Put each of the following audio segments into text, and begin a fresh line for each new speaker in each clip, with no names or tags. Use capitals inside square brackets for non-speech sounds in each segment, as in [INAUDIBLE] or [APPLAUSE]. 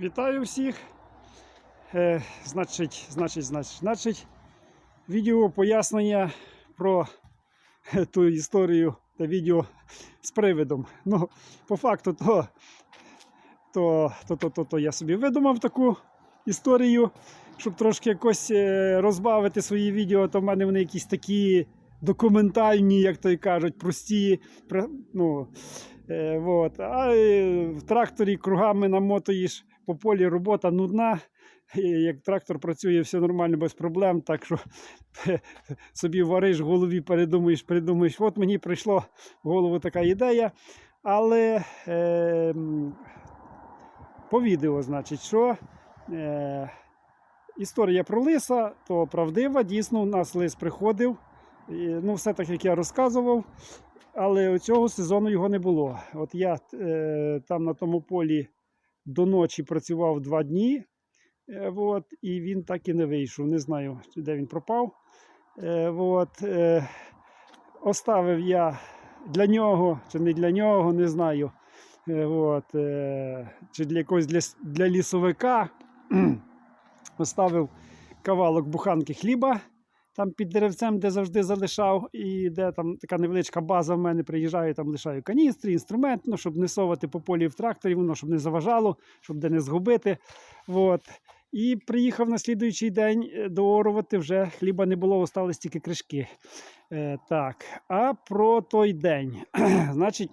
Вітаю всіх. Е, значить, значить, значить, значить, відео пояснення про е, ту історію та відео з привидом. Ну, по факту, то, то, то, то, то, то я собі видумав таку історію, щоб трошки якось е, розбавити свої відео, то в мене вони якісь такі документальні, як то й кажуть, прості. Ну, е, вот. А е, в тракторі кругами намотуєш по полі робота нудна. І Як трактор працює, все нормально, без проблем. Так що [LAUGHS] собі вариш в голові, передумаєш, придумаєш. От мені прийшла в голову така ідея. Але е, по відео, значить, що е, історія про лиса, то правдива. Дійсно, у нас лис приходив. І, ну, все так, як я розказував. Але цього сезону його не було. От я е, там на тому полі до ночі працював два дні, е, от, і він так і не вийшов. Не знаю, де він пропав. Е, от, е, оставив я для нього чи не для нього, не знаю. От, чи для якогось для, для лісовика. [CLEARS THROAT] Оставив кавалок буханки хліба там під деревцем, де завжди залишав, і де там така невеличка база в мене приїжджаю, там лишаю каністри, інструмент, ну, щоб не совати по полі в тракторі, воно щоб не заважало, щоб де не згубити. От. І приїхав на слідуючий день е, доорувати, вже хліба не було, остались тільки кришки. Е, так, а про той день. [CLEARS THROAT] Значить,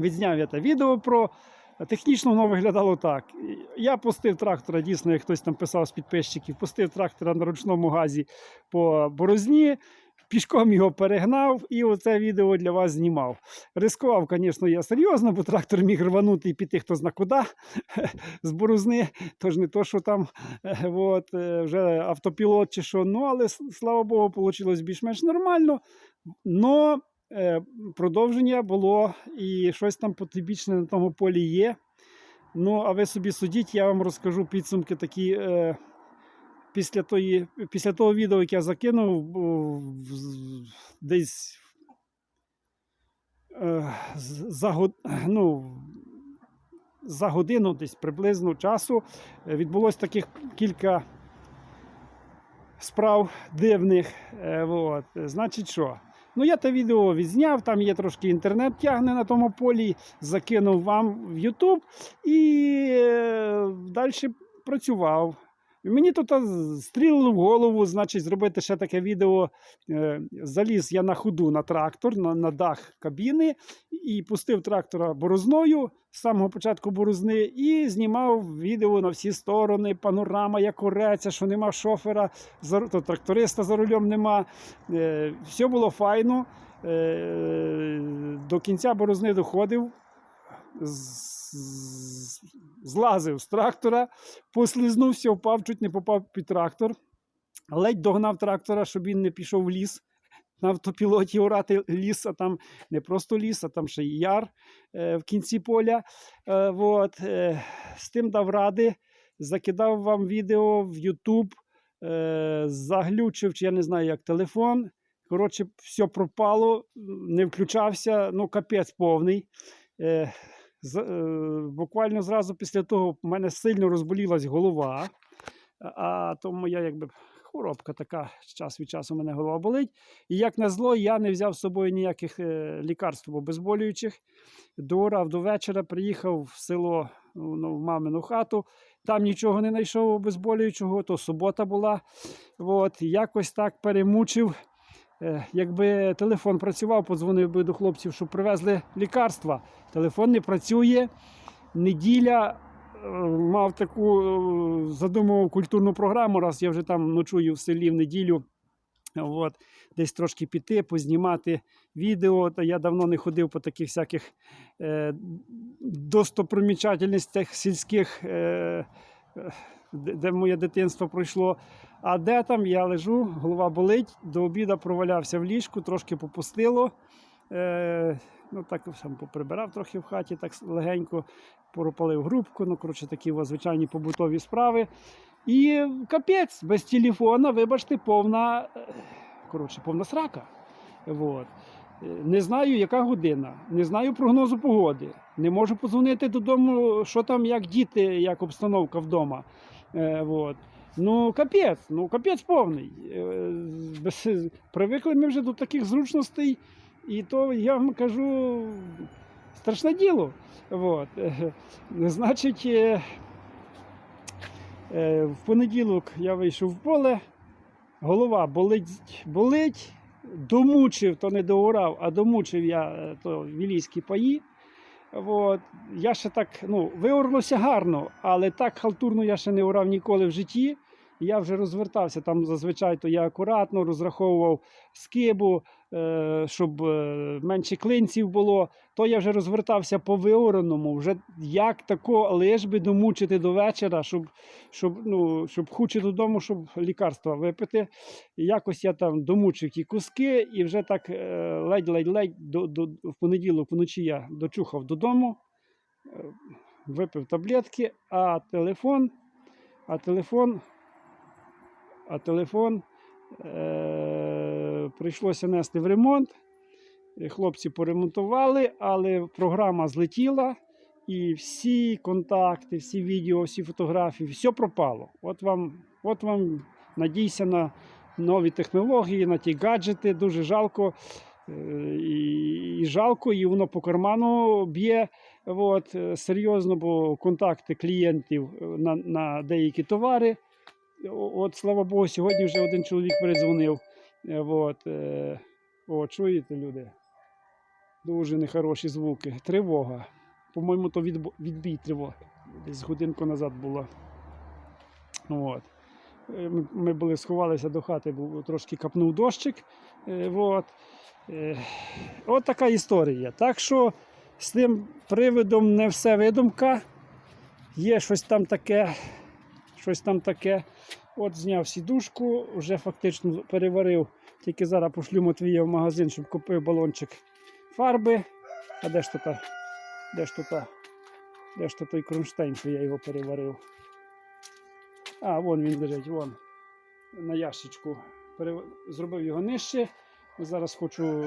відзняв я те відео про. Технічно воно виглядало так. Я пустив трактора, дійсно, як хтось там писав з підписчиків, пустив трактора на ручному газі по борозні, пішком його перегнав і оце відео для вас знімав. Рискував, звісно, я серйозно, бо трактор міг рванути і піти хто зна куди [LAUGHS] з борозни. Тож не то, що там [LAUGHS] от, е, вже автопілот чи що. Ну, але слава Богу, вийшло більш-менш нормально. Но продовження було і щось там потибічне на тому полі є. Ну, а ви собі судіть, я вам розкажу підсумки такі. Е, після, тої, після того відео, яке я закинув, десь е, за, ну, за годину, десь приблизно часу, е, відбулось таких кілька справ дивних. Е, от. Значить, що? Ну, я те відео відзняв, там є трошки інтернет тягне на тому полі, закинув вам в YouTube і е, далі працював. Мені тут стрілило в голову, значить, зробити ще таке відео. Е, заліз я на ходу на трактор, на, на дах кабіни і пустив трактора борозною з самого початку борозни і знімав відео на всі сторони, панорама, як ореться, що нема шофера, то тракториста за рулем нема. Е, все було файно. Е, до кінця борозни доходив, злазив з трактора, послизнувся, впав, чуть не попав під трактор. Ледь догнав трактора, щоб він не пішов в ліс. На автопілоті орати ліс, а там не просто ліс, а там ще й яр е, в кінці поля. Е, вот, е, з тим дав ради, закидав вам відео в YouTube, е, заглючив, чи я не знаю, як телефон. Коротше, все пропало, не включався, ну капець повний. Е, буквально зразу після того в мене сильно розболілась голова, а, а то моя якби хворобка така, час від часу мене голова болить. І як назло, я не взяв з собою ніяких е, лікарств обезболюючих. Доорав до вечора, приїхав в село ну, в мамину хату. Там нічого не знайшов обезболюючого, то субота була. От, якось так перемучив. Е, Якби телефон працював, подзвонив би до хлопців, щоб привезли лікарства. Телефон не працює. Неділя е, мав таку, е, задумував культурну програму, раз я вже там ночую в селі в неділю. От, десь трошки піти, познімати відео. Та я давно не ходив по таких всяких е, достопримічательностях сільських, е, де моє дитинство пройшло. А де там я лежу, голова болить, до обіду провалявся в ліжку, трошки попустило. Е, ну, так сам поприбирав трохи в хаті, так легенько пропалив грубку. Ну, коротше, такі звичайні побутові справи. І капець, без телефона, вибачте, повна, е, коротше, повна срака. Вот. Не знаю, яка година, не знаю прогнозу погоди, Не можу подзвонити додому, що там, як діти, як обстановка вдома. Е, вот. Ну, капець, ну капець повний. Е, Привикли ми вже до таких зручностей, і то я вам кажу страшне діло. Вот. Е, [LAUGHS] Значить, е, е, в понеділок я вийшов в поле, голова болить, болить, домучив, то не доорав, а домучив я то вілійські паї. От. Я ще так, ну, виорнувся гарно, але так халтурно я ще не орав ніколи в житті. Я вже розвертався там зазвичай, то я акуратно розраховував скибу, щоб е, менше клинців було. То я вже розвертався по виораному, вже як тако, лиш би домучити до вечора, щоб, щоб, ну, щоб хуче додому, щоб лікарства випити. І якось я там домучив ті куски, і вже так е, ледь-ледь-ледь до, до, в понеділок вночі я дочухав додому, е, випив таблетки, а телефон, а телефон, а телефон е, прийшлося нести в ремонт. Е, Хлопці поремонтували, але програма злетіла, і всі контакти, всі відео, всі фотографії, все пропало. От вам, от вам надійся на нові технології, на ті гаджети. Дуже жалко. Е, І, і жалко, і воно по карману б'є. От, е, серйозно, бо контакти клієнтів на, на деякі товари. От, слава Богу, сьогодні вже один чоловік передзвонив. Е, От, е, о, чуєте, люди? Дуже нехороші звуки. Тривога. По-моєму, то відбій тривоги. Десь годинку назад було. От. Е, Ми, були сховалися до хати, був трошки капнув дощик. От. От така історія. Так що з тим привидом не все видумка. Є щось там таке, щось там таке. От зняв сідушку, вже фактично переварив. Тільки зараз пошлю Матвія в магазин, щоб купив балончик фарби. А де ж то та? Де ж то та? Де ж то той кронштейн, що я його переварив? А, вон він лежить, вон. На ящичку. Перев... Зробив його нижче. Зараз хочу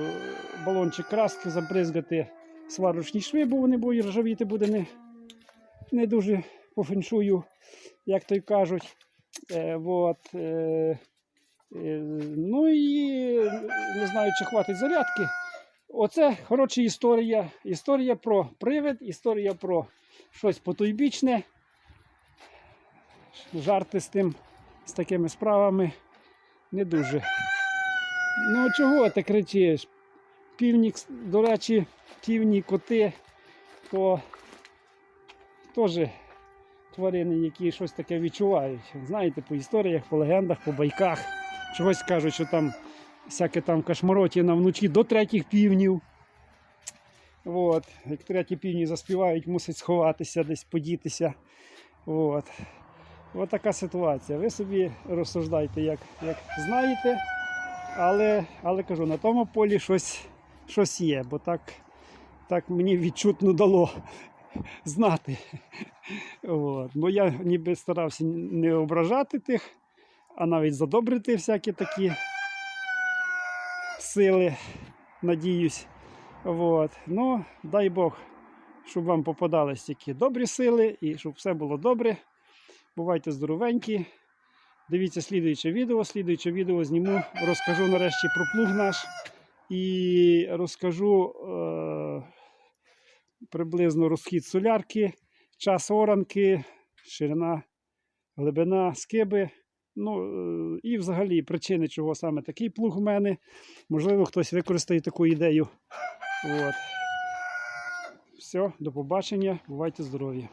балончик краски забризгати сварочні шви, бо вони будуть ржавіти буде не, не дуже по феншую, як то й кажуть. Е, вот, е, е, ну і не знаю, чи хватить зарядки. Оце коротше історія. Історія про привид, історія про щось потойбічне. Жарти з тим, з такими справами не дуже. Ну чого ти кричиш? Півні, до речі, півні коти, то теж тварини, які щось таке відчувають. Знаєте, по історіях, по легендах, по байках. Чогось кажуть, що там всяке там кашмаротіна вночі до третіх півнів. От. Як треті півні заспівають, мусить сховатися, десь подітися. От. От така ситуація. Ви собі розсуждайте, як, як знаєте. Але, але кажу, на тому полі щось, щось є, бо так, так мені відчутно дало знати. От. Бо я ніби старався не ображати тих, а навіть задобрити всякі такі сили, надіюсь. От. Ну, дай Бог, щоб вам попадались тільки добрі сили і щоб все було добре. Бувайте здоровенькі. Дивіться слідуюче відео. Слідуюче відео зніму, розкажу нарешті про плуг наш і розкажу е- приблизно розхід солярки, час оранки, ширина, глибина скиби. Ну е, і взагалі причини, чого саме такий плуг у мене. Можливо, хтось використає таку ідею. От. Все, до побачення, бувайте здорові.